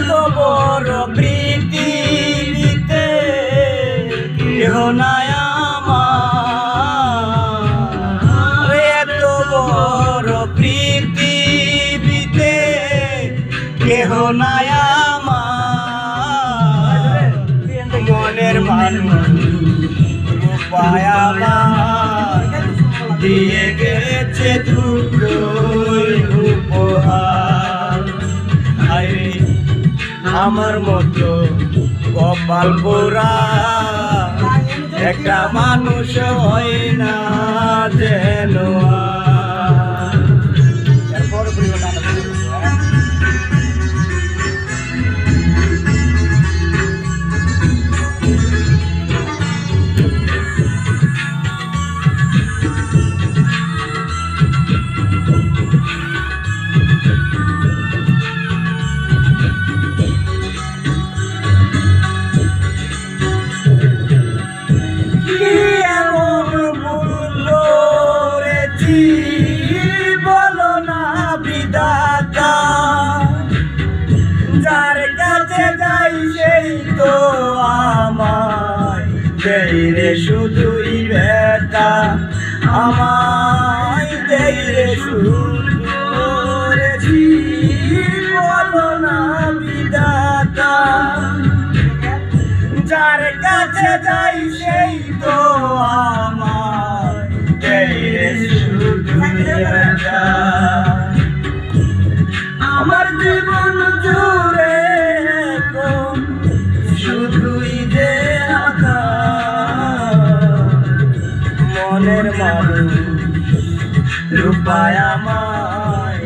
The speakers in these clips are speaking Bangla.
এত বড় পৃথিবীতে, কেহ নাই আমার। এত বড় পৃথিবীতে কেহ নাই আমার। মনের মানুষ রূপায় আমার দিয়ে গেছে তুই আমার মতো কপাল পোড়া। একটা মানুষ হয় না যেন দেই রে শুধুই ব্যথা। আমায় দেই রে শুধু বলো না বিধাতা। যার কাছে যাই সেই তো আমার এই রে শুধু মনের মানুষ রূপায় আমায়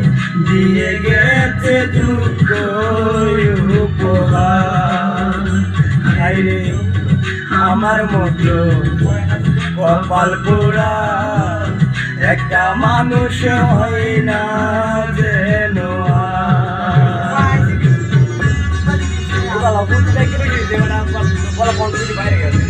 দিয়ে গেছে দুঃখ উপহার হাইরে আমার মতো কপাল পোড়া একটা মানুষ হয় না যেন মানে কণ্ঠ যদি বাইরে গেছে